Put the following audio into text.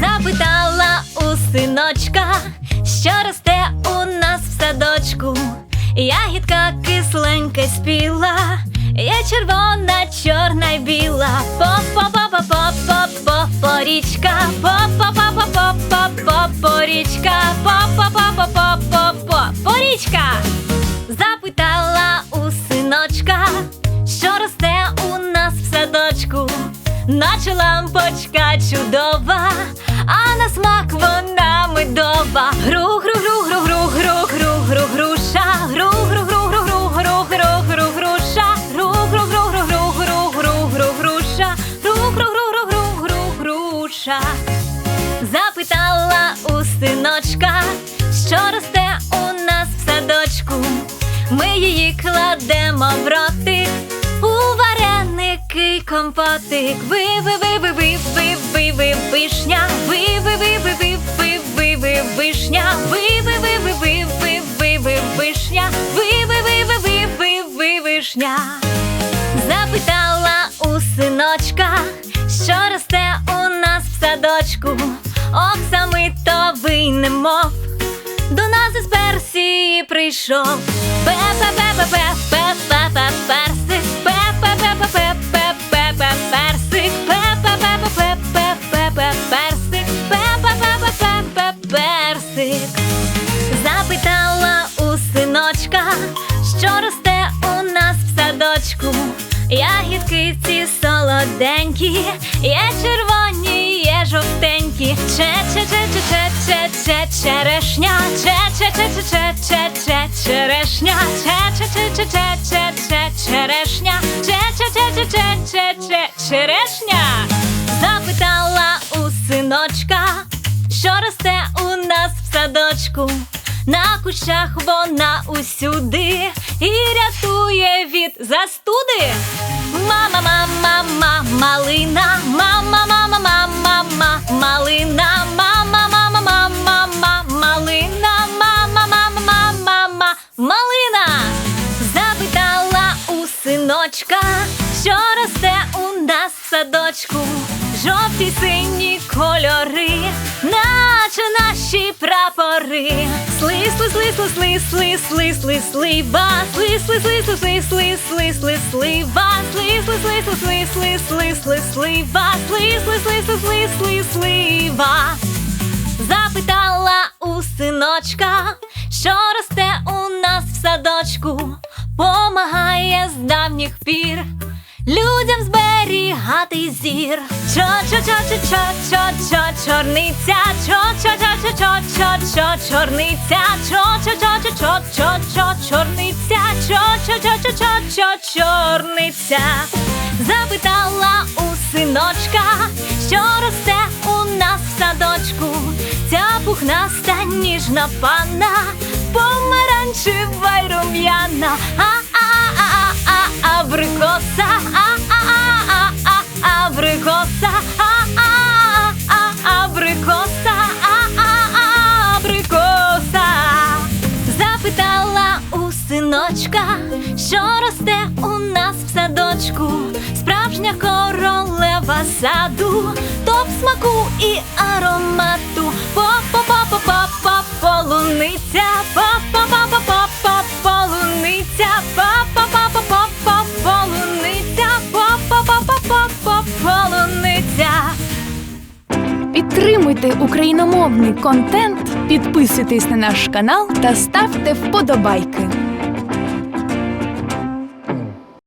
Запитала у синочка, що росте у нас в садочку. Ягідка кисленька спіла, є червона, чорна й біла. По-по-по-по-по-по-по порічка, по-по-по-по-по-по наче лампочка чудова, а на смак вона медова. Гру, гру, гру, гру, гру, гру, гру, гру, груша, гру, гру, гру, гру, гру, гру, гру, гру, груша, гру, гру, гру, гру, гру, гру, гру, гру, груша, гру, гру, гру, гру, гру, гру, груша. Запитала у синочка, що росте у нас в садочку. Ми її кладемо в й компотик. Ви, ви, ви, ви, ви, ви, ви, ви, вишня, ви, ви, ви, ви, ви, ви, ви, ви, вишня, ви, ви, ви, ви, ви, ви, ви, ви, вишня, ви, ви, ви, ви, ви, ви, ви, вишня. Запитала у синочка, що росте у нас в садочку. Ох, сами то винемо. До нас із Персії прийшов персик Запитала у синочка, що росте у нас в садочку. Ягідки ці солоденькі, є червоні, є жовтенькі. Че че че че че че че че че че че че че че черешня, че че че че че че че черешня, че че че че че че че черешня. Запитала у синочка, росте у нас в садочку. На кущах вона усюди і рятує від застуди. Мама, мама, мама, малина, мама, мама, мама, мама, малина, мама, мама, мама, мама, малина, мама, мама, мама, мама, малина. Запитала у синочка, що росте у нас в садочку. Жовті сині кольори, наче наші прапори. Сли, сли, сли, сли, сли, сли, сли, сли, слива, сли, сли, сли, сли, сли, сли, сли, сли, слива, сли, сли, сли, сли, сли, сли, сли, сли, слива, сли, сли, сли, сли, сли, сли, слива. Запитала у синочка, що росте у нас в садочку, помагає з давніх пір. Людям зберігати зір. Чо чо чо чо чо чо чо чорниця, чо чо чо чо чо чо чо чорниця, чо чо чо чо чо чо чо чорниця, чо чо чо чо чо чо чорниця. Запитала у синочка, що росте у нас в садочку. Ця пухнаста ніжна пана, помаранчева й рум'яна. Що росте у нас в садочку, справжня королева саду, топ смаку і аромату. По-по-по-по-по-по полуниця, по-по-по-по-по-по полуниця, по-по-по-по-по-по полуниця, по-по-по-по-по-по полуниця. Підтримуйте україномовний контент, підписуйтесь на наш канал та ставте вподобайки.